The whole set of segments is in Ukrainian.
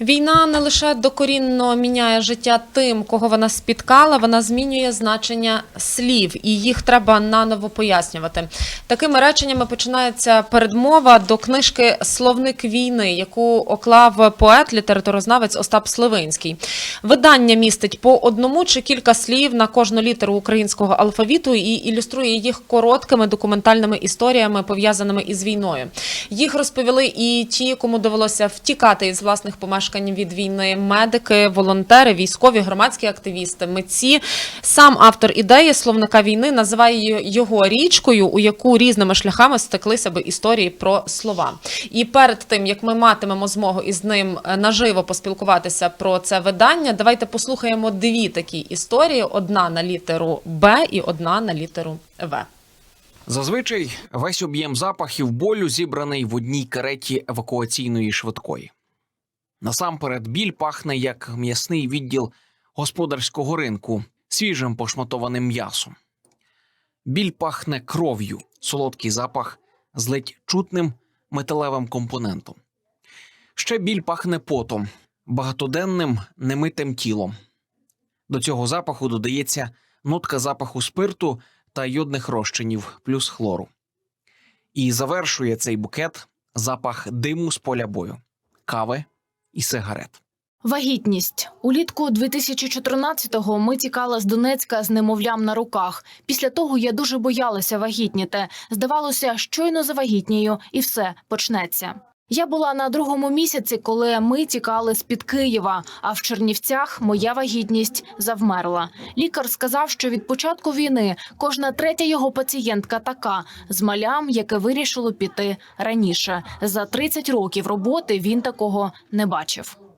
Війна не лише докорінно міняє життя тим, кого вона спіткала, вона змінює значення слів, і їх треба наново пояснювати. Такими реченнями починається передмова до книжки Словник війни, яку оклав поет, літературознавець Остап Сливинський. Видання містить по одному чи кілька слів на кожну літеру українського алфавіту і ілюструє їх короткими документальними історіями, пов'язаними із війною. Їх розповіли і ті, кому довелося втікати із власних помешкань від війни, медики, волонтери, військові, громадські активісти, митці. Сам автор ідеї словника війни називає його річкою, у яку різними шляхами стеклися би історії про слова. І перед тим як ми матимемо змогу із ним е, наживо поспілкуватися про це видання, давайте послухаємо дві такі історії: одна на літеру Б і одна на літеру В. Зазвичай весь об'єм запахів болю зібраний в одній кареті евакуаційної швидкої. Насамперед, біль пахне як м'ясний відділ господарського ринку свіжим пошматованим м'ясом. Біль пахне кров'ю, солодкий запах з ледь чутним металевим компонентом. Ще біль пахне потом, багатоденним немитим тілом. До цього запаху додається нотка запаху спирту та йодних розчинів плюс хлору. І завершує цей букет запах диму з поля бою, кави і сигарет. Вагітність улітку 2014-го ми тікали з Донецька з немовлям на руках. Після того я дуже боялася вагітніти. Здавалося, щойно за вагітнію, і все почнеться. Я була на другому місяці, коли ми тікали з під Києва. А в Чернівцях моя вагітність завмерла. Лікар сказав, що від початку війни кожна третя його пацієнтка така з малям, яке вирішило піти раніше. За 30 років роботи він такого не бачив.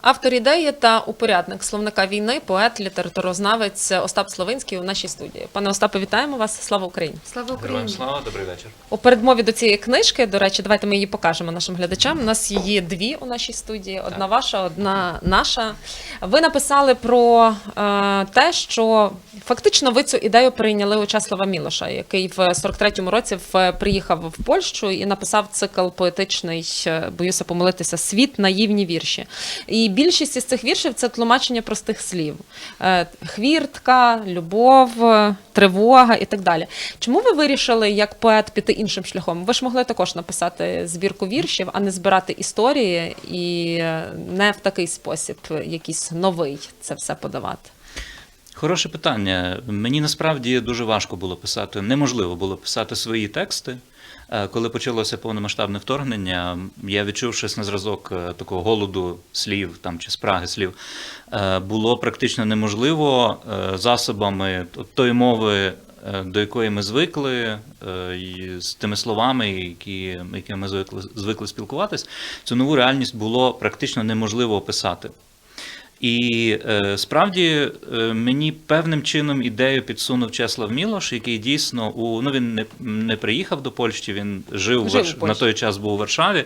Автор ідеї та упорядник словника війни, поет, літературознавець Остап Словинський у нашій студії. Пане Остапе, вітаємо вас. Слава Україні! Слава Героям Україні! слава, добрий вечір. У передмові до цієї книжки, до речі, давайте ми її покажемо нашим глядачам. У нас її дві у нашій студії: одна Так. ваша, одна наша. Ви написали про е, те, що фактично ви цю ідею прийняли у Часлава Мілоша, який в 43-му році в, приїхав в Польщу і написав цикл поетичний, е, боюся помилитися, світ наївні вірші. І більшість із цих віршів це тлумачення простих слів: Е, хвіртка, любов, е, тривога і так далі. Чому ви вирішили як поет піти іншим шляхом? Ви ж могли також написати збірку віршів, а не збирати історії і е, не в такий спосіб, якийсь новий це все подавати. Хороше питання. Мені насправді дуже важко було писати, неможливо було писати свої тексти. Е, Коли почалося повномасштабне вторгнення, я відчув щось на зразок е, такого голоду слів там чи спраги слів. Е, Було практично неможливо засобами тої мови, до якої ми звикли, і з тими словами, які, якими ми звикли, звикли спілкуватись, цю нову реальність було практично неможливо описати. І е, справді е, мені певним чином ідею підсунув Чеслав Мілош, який дійсно у ну він не, не приїхав до Польщі, він жив, Жив Варш- на той час був у Варшаві.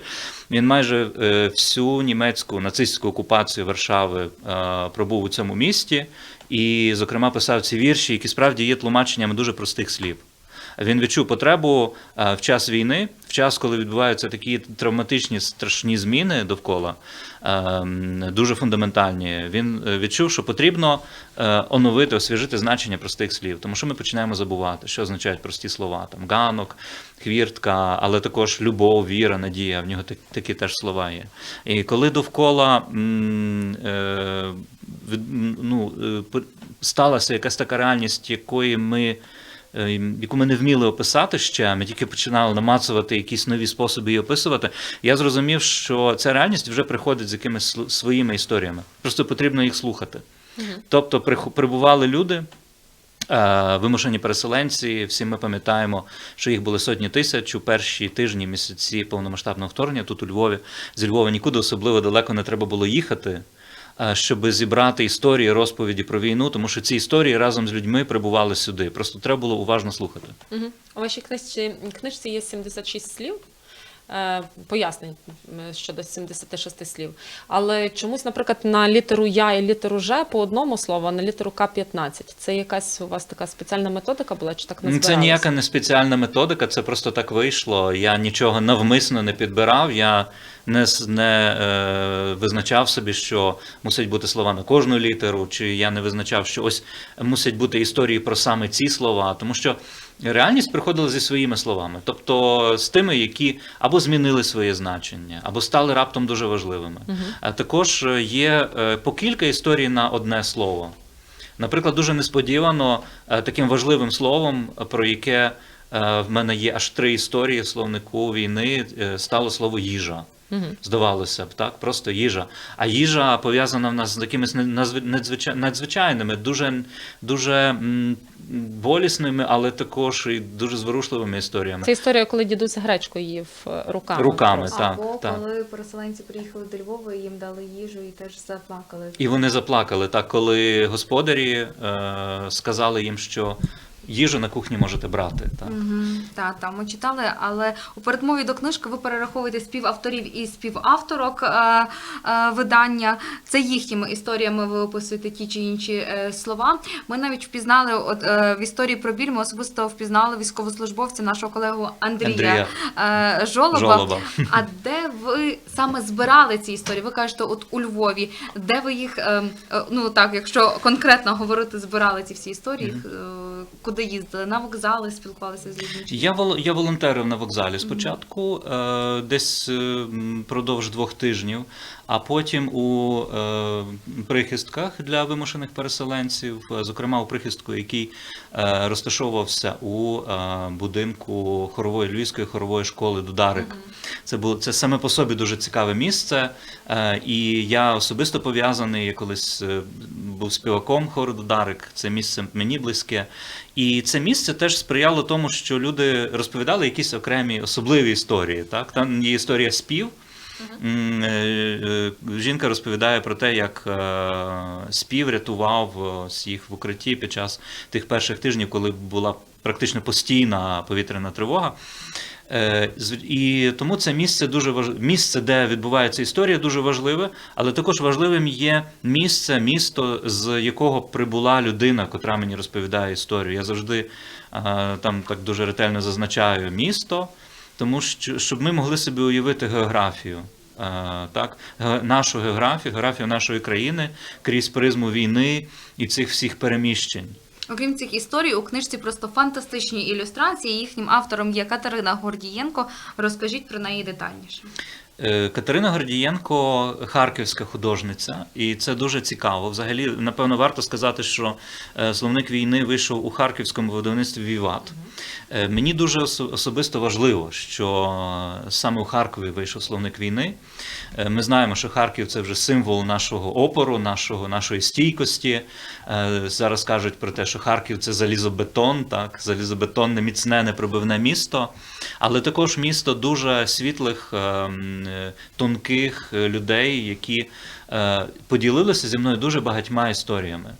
Він майже е, всю німецьку нацистську окупацію Варшави е, пробув у цьому місті, і, зокрема, писав ці вірші, які справді є тлумаченнями дуже простих слів. Він відчув потребу е, в час війни, в час, коли відбуваються такі травматичні страшні зміни довкола, е, дуже фундаментальні. Він е, відчув, що потрібно е, оновити, освіжити значення простих слів, тому що ми починаємо забувати, що означають прості слова. Там ганок, хвіртка, але також любов, віра, надія. В нього такі теж слова є. І коли довкола ну, сталася якась така реальність, якої ми яку ми не вміли описати ще, ми тільки починали намацувати якісь нові способи її описувати. Я зрозумів, що ця реальність вже приходить з якимись своїми історіями. Просто потрібно їх слухати. Тобто приху- прибували люди. е, Вимушені переселенці, всі ми пам'ятаємо, що їх були сотні тисяч у перші тижні, місяці повномасштабного вторгнення тут у Львові. Зі Львова нікуди особливо далеко не треба було їхати, е, щоб зібрати історії, розповіді про війну, тому що ці історії разом з людьми прибували сюди. Просто треба було уважно слухати. Угу. У вашій книжці, книжці є 76 слів. Е, пояснень щодо 76 слів. Але чомусь, наприклад, на літеру Я і літеру Ж по одному слову, а на літеру К 15. Це якась у вас така спеціальна методика була, чи так не Це ніяка не спеціальна методика, це просто так вийшло. Я нічого навмисно не підбирав. Я не, не е, визначав собі, що мусить бути слова на кожну літеру, чи я не визначав, що ось мусять бути історії про саме ці слова, тому що. Реальність приходила зі своїми словами, тобто з тими, які або змінили своє значення, або стали раптом дуже важливими. А також е, є е, по кілька історій на одне слово. Наприклад, дуже несподівано е, таким важливим словом, про яке в мене є аж три історії в словнику війни, стало слово їжа. Мгм. Здавалося б, так, просто їжа. А їжа пов'язана в нас з якимись надзвичайними, дуже, дуже болісними, але також і дуже зворушливими історіями. Це історія, коли дідусь гречку їв е, руками. Руками, просто. так, Або так. коли переселенці приїхали до Львова, їм дали їжу і теж заплакали. І вони заплакали, так, коли господарі е, сказали їм, що їжу на кухні можете брати. Так. Угу. Так, так, ми читали, але у передмові до книжки ви перераховуєте співавторів і співавторок е, е, видання. Це їхніми історіями ви описуєте ті чи інші е, слова. Ми навіть впізнали от, е, в історії про біль, ми особисто впізнали військовослужбовця, нашого колегу Андрія, Андрія е, Жолоба. Жолоба. А де ви саме збирали ці історії? Ви кажете, от у Львові, де ви їх, е, е, ну так, якщо конкретно говорити, збирали ці всі історії, е, куди їздили? На вокзали, спілкувалися з людьми? Я, вол- я волонтерив на вокзалі спочатку, е, десь е, продовж двох тижнів, а потім у е, прихистках для вимушених переселенців, зокрема у прихистку, який розташовувався у будинку хорової львівської хорової школи Дударик. Це було це саме по собі дуже цікаве місце. І я особисто пов'язаний. Я колись був співаком хору Дударик. Це місце мені близьке. І це місце теж сприяло тому, що люди розповідали якісь окремі особливі історії. Так, там є історія спів. Е, е, Жінка розповідає про те, як е, спів рятував всіх в укритті під час тих перших тижнів, коли була практично постійна повітряна тривога. Е, І тому це місце дуже важ... місце, де відбувається історія, дуже важливе, але також важливим є місце, місто, з якого прибула людина, котра мені розповідає історію. Я завжди е, там так дуже ретельно зазначаю місто, тому що щоб ми могли собі уявити географію. е, Так, нашу географію, географію нашої країни крізь призму війни і цих всіх переміщень. Окрім цих історій, у книжці просто фантастичні ілюстрації. Їхнім автором є Катерина Гордієнко. Розкажіть про неї детальніше. Е, Катерина Гордієнко харківська художниця, і це дуже цікаво. Взагалі, напевно, варто сказати, що е, словник війни вийшов у харківському видавництві Віват. Е, Мені дуже особисто важливо, що саме у Харкові вийшов словник війни. Ми знаємо, що Харків це вже символ нашого опору, нашого, нашої стійкості. Зараз кажуть про те, що Харків це залізобетон, так, залізобетонне, міцне, непробивне місто, але також місто дуже світлих, е, м, е, тонких е, людей, які е, поділилися зі мною дуже багатьма історіями.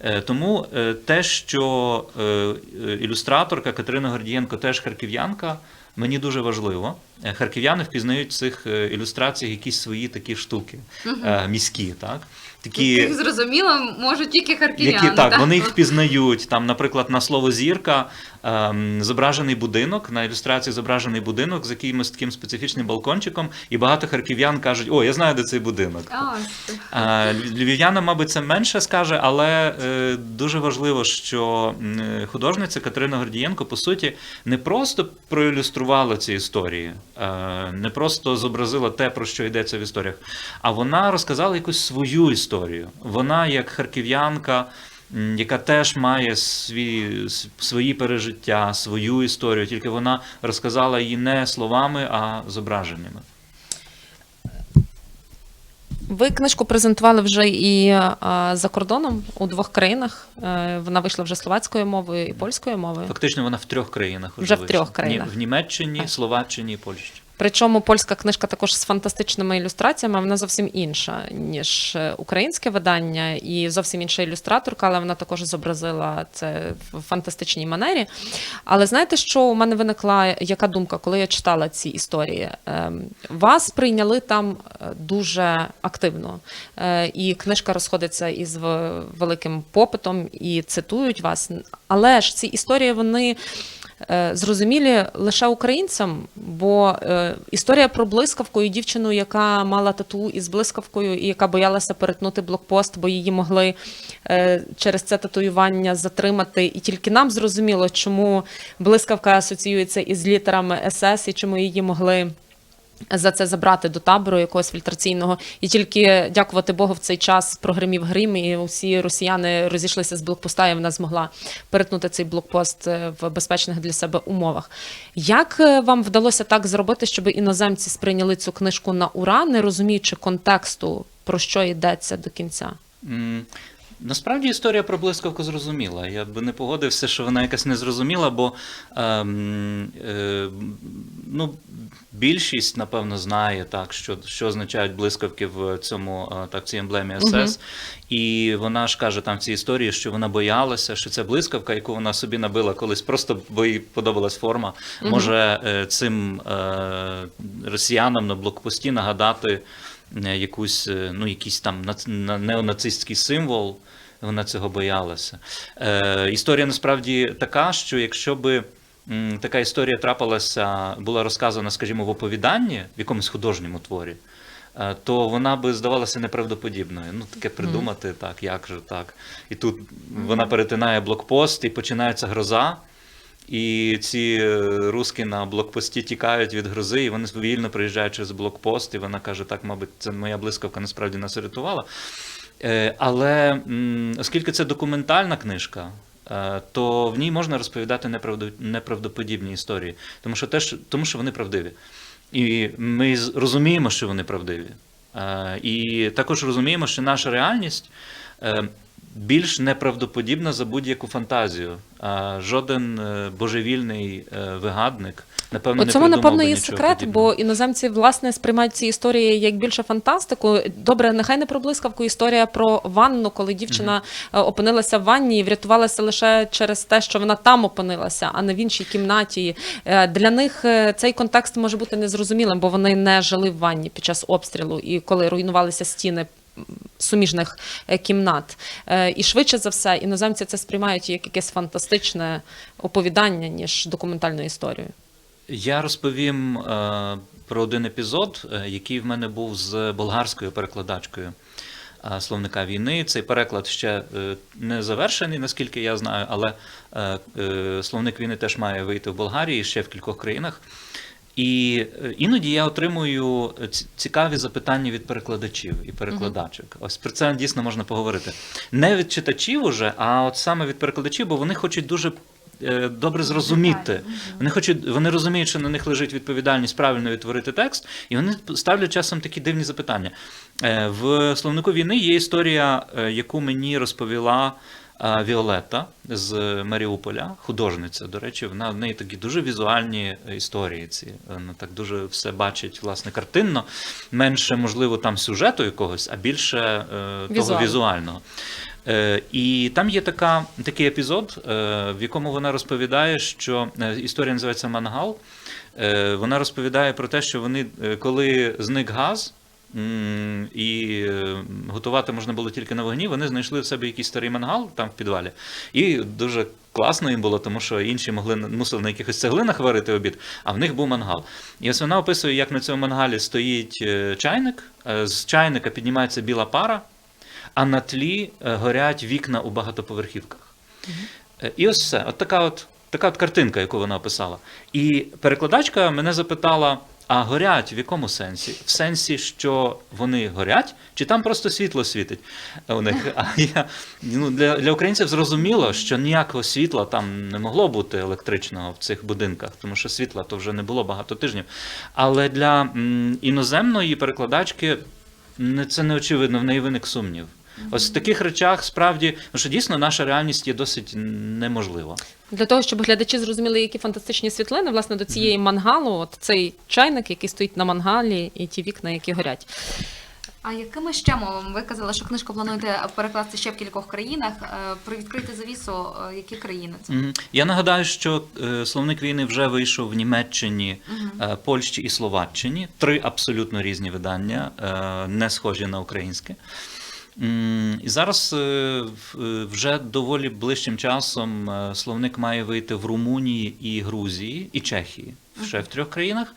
Е, Тому е, те, що е, е, ілюстраторка Катерина Гордієнко теж харків'янка, мені дуже важливо. Е, Харків'яни впізнають в цих е, ілюстраціях якісь свої такі штуки е, міські, так? Такі, Їх зрозуміло, може тільки харків'яни. які так, вони їх впізнають. Там, наприклад, на слово зірка зображений будинок, на ілюстрації зображений будинок з якимось таким специфічним балкончиком, і багато харків'ян кажуть: О, я знаю, де цей будинок. А, ось. А, мабуть, це менше скаже, але е, дуже важливо, що е, художниця Катерина Гордієнко, по суті, не просто проілюструвала ці історії, е, не просто зобразила те, про що йдеться в історіях, а вона розказала якусь свою історію. Вона, як харків'янка, яка теж має свій, свої пережиття, свою історію, тільки вона розказала її не словами, а зображеннями. Ви книжку презентували вже і за кордоном у двох країнах. Е, Вона вийшла вже словацькою мовою і польською мовою. Фактично вона в трьох країнах Вже в трьох країнах. В Німеччині, Словаччині і Польщі. Причому польська книжка також з фантастичними ілюстраціями, вона зовсім інша, ніж е, українське видання, і зовсім інша ілюстраторка, але вона також зобразила це в фантастичній манері. Але знаєте, що у мене виникла яка думка, коли я читала ці історії? Ем, Вас прийняли там е, дуже активно, Е, і книжка розходиться із великим попитом і цитують вас. Але ж ці історії вони зрозумілі лише українцям, бо е, історія про блискавку і дівчину, яка мала тату із блискавкою, і яка боялася перетнути блокпост, бо її могли е, через це татуювання затримати. І тільки нам зрозуміло, чому блискавка асоціюється із літерами СС і чому її могли. За це забрати до табору якогось фільтраційного, і тільки дякувати Богу, в цей час прогримів грім, і усі росіяни розійшлися з блокпоста, і вона змогла перетнути цей блокпост е, в безпечних для себе умовах. Як е, вам вдалося так зробити, щоб іноземці сприйняли цю книжку на ура, не розуміючи контексту, про що йдеться до кінця? Насправді історія про блискавку зрозуміла. Я би не погодився, що вона якась незрозуміла, бо ем, е, ну, більшість, напевно, знає, так, що, що означають блискавки в цьому е, так, цій емблемі СС. І вона ж каже там в цій історії, що вона боялася, що ця блискавка, яку вона собі набила колись, просто бо їй подобалась форма, може е, цим е, росіянам на блокпості нагадати е, якусь, е, ну, якийсь там нац- неонацистський символ. Вона цього боялася. Е, історія насправді така, що якщо би м, така історія трапилася, була розказана, скажімо, в оповіданні, в якомусь художньому творі, е, то вона би здавалася неправдоподібною. Ну, таке придумати, так, як же так. І тут вона перетинає блокпост і починається гроза. І ці е, руски на блокпості тікають від грози, і вони вільно приїжджають через блокпост, і вона каже: так, мабуть, це моя блискавка насправді нас рятувала. Е, Але оскільки це документальна книжка, е, то в ній можна розповідати неправдо- неправдоподібні історії, тому що, теж, тому що вони правдиві. І ми розуміємо, що вони правдиві. І також розуміємо, що наша реальність більш неправдоподібна за будь-яку фантазію. А Жоден е, божевільний е, вигадник, напевно, У цьому, напевно, є секрет, подібного. бо іноземці власне сприймають ці історії як більше фантастику. Добре, нехай не про блискавку. Історія про ванну, коли дівчина е, опинилася в ванні і врятувалася лише через те, що вона там опинилася, а не в іншій кімнаті. Для них цей контекст може бути незрозумілим, бо вони не жили в ванні під час обстрілу, і коли руйнувалися стіни. Суміжних е, кімнат, Е, і швидше за все, іноземці це сприймають як якесь фантастичне оповідання, ніж документальну історію. Я розповім е, про один епізод, е, який в мене був з болгарською перекладачкою е, словника війни. Цей переклад ще е, не завершений, наскільки я знаю, але е, е, словник війни теж має вийти в Болгарії ще в кількох країнах. І е, іноді я отримую цікаві запитання від перекладачів і перекладачок. Ось про це дійсно можна поговорити. Не від читачів уже, а от саме від перекладачів, бо вони хочуть дуже е, добре зрозуміти. Вони хочуть, вони розуміють, що на них лежить відповідальність правильно відтворити текст, і вони ставлять часом такі дивні запитання. Е, В словнику війни є історія, е, яку мені розповіла. Віолетта з Маріуполя, художниця. До речі, вона в неї такі дуже візуальні історії. Ці вона так дуже все бачить власне картинно. Менше, можливо, там сюжету якогось, а більше е, того візуального. Е, і там є така, такий епізод, е, в якому вона розповідає, що е, історія називається Мангал. Е, вона розповідає про те, що вони, е, коли зник газ. І готувати можна було тільки на вогні. Вони знайшли в себе якийсь старий мангал там в підвалі. І дуже класно їм було, тому що інші могли мусили на якихось цеглинах варити обід, а в них був мангал. І ось вона описує, як на цьому мангалі стоїть е, чайник, е, з чайника піднімається біла пара, а на тлі е, горять вікна у багатоповерхівках. Е, І ось все. От така от, така от картинка, яку вона описала. І перекладачка мене запитала: а горять в якому сенсі? В сенсі, що вони горять, чи там просто світло світить у них? А я ну, для, для українців зрозуміло, що ніякого світла там не могло бути електричного в цих будинках, тому що світла то вже не було багато тижнів. Але для іноземної перекладачки це не очевидно, в неї виник сумнів. Ось в таких речах справді, ну що дійсно наша реальність є досить неможлива. Для того, щоб глядачі зрозуміли, які фантастичні світлини, власне, до цієї мангалу, от цей чайник, який стоїть на мангалі, і ті вікна, які горять. А якими ще мовами? Ви казали, що книжку плануєте перекласти ще в кількох країнах. Е, Про відкрити завісу, е, які країни це? Я нагадаю, що е, словник війни вже вийшов в Німеччині, е, Польщі і Словаччині. Три абсолютно різні видання, не схожі на українське. І зараз е, е, вже доволі ближчим часом е, словник має вийти в Румунії і Грузії, і Чехії. Ще в трьох країнах.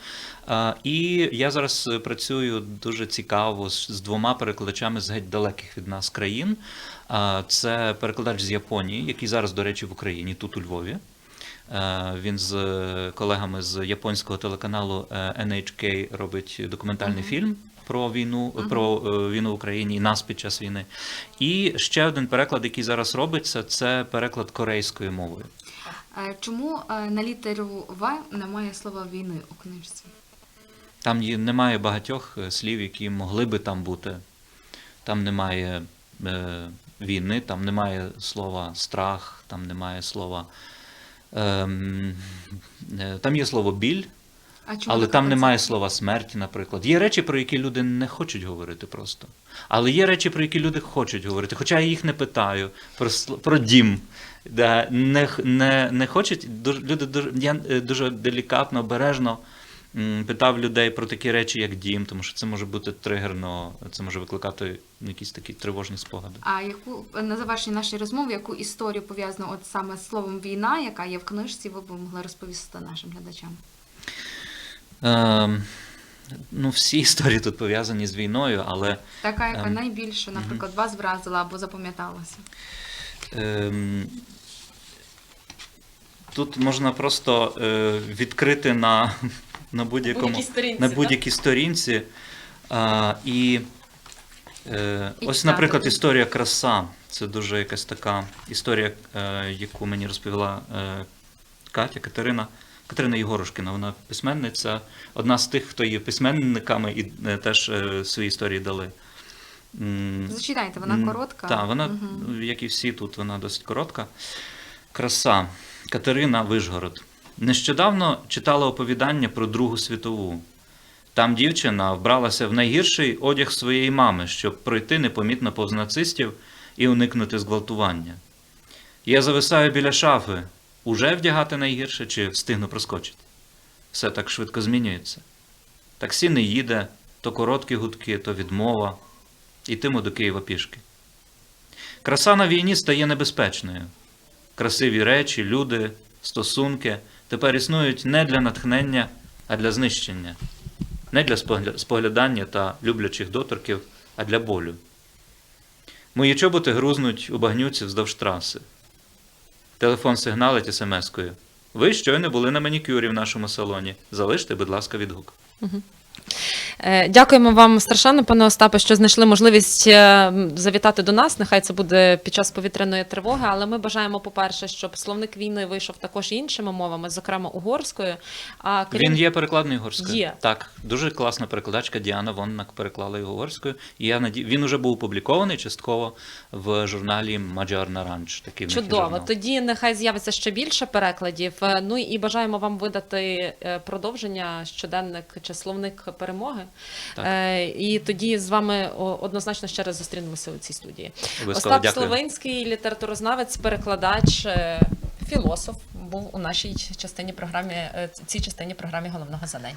І я зараз працюю дуже цікаво з двома перекладачами з геть далеких від нас країн. Це перекладач з Японії, який зараз, до речі, в Україні, тут у Львові. Він з колегами з японського телеканалу NHK робить документальний фільм про війну, про е, війну в Україні і нас під час війни. І ще один переклад, який зараз робиться, це переклад корейською мовою. Чому е, на літеру В немає слова війни у книжці? Там немає багатьох е, слів, які могли би там бути. Там немає е, війни, там немає слова страх, там немає слова. ем, е, там є слово біль, А чому але така там немає слова смерті, наприклад. Є речі, про які люди не хочуть говорити просто. Але є речі, про які люди хочуть говорити. Хоча я їх не питаю про, про дім. Да, не, не, не хочуть. Дуже, люди дуже, я е, дуже делікатно, обережно питав людей про такі речі, як дім, тому що це може бути тригерно, це може викликати якісь такі тривожні спогади. А яку на завершення нашої розмови, яку історію пов'язану от саме з словом війна, яка є в книжці, ви б могли розповісти нашим глядачам? Ем, ну, всі історії тут пов'язані з війною, але Така, яка Ем, найбільше, наприклад, вас вразила або запам'яталася? Ем, Тут можна просто е, відкрити на, на будь-якому Будь-якій сторінці, на будь-якій сторінці. А, і, е, ось, наприклад, історія краса. Це дуже якась така історія, е, яку мені розповіла е, Катя Катерина. Катерина Єгорошкіна, вона письменниця, одна з тих, хто є письменниками і е, теж е, свої історії дали. Зачитайте, вона коротка. Так, вона, ну, як і всі тут, вона досить коротка. Краса. Катерина Вишгород. Нещодавно читала оповідання про Другу світову. Там дівчина вбралася в найгірший одяг своєї мами, щоб пройти непомітно повз нацистів і уникнути зґвалтування. Я зависаю біля шафи. Уже вдягати найгірше чи встигну проскочити? Все так швидко змінюється. Таксі не їде, то короткі гудки, то відмова. Ітиму до Києва пішки. Краса на війні стає небезпечною. Красиві речі, люди, стосунки тепер існують не для натхнення, а для знищення, не для споглядання та люблячих доторків, а для болю. Мої чоботи грузнуть у багнюці вздовж траси. Телефон сигналить смс-кою. Ви щойно були на манікюрі в нашому салоні. Залиште, будь ласка, відгук. Е, Дякуємо вам страшенно, пане Остапе, що знайшли можливість е, завітати до нас. Нехай це буде під час повітряної тривоги. Але ми бажаємо, по-перше, щоб словник війни вийшов також іншими мовами, зокрема угорською. А крім Він є перекладний угорською. Є. Так, дуже класна перекладачка Діана Воннак переклала його угорською. І я наді... Він уже був опублікований частково в журналі Маджар Наранч. Такий Чудово. журнал. Тоді нехай з'явиться ще більше перекладів. Е, Ну і бажаємо вам видати е, продовження щоденник чи словник перемоги. Е, І тоді з вами однозначно ще раз зустрінемося у цій студії. Остап дякую. Словинський, літературознавець, перекладач, е, філософ, був у нашій частині програмі, е, цій частині програмі головного задань.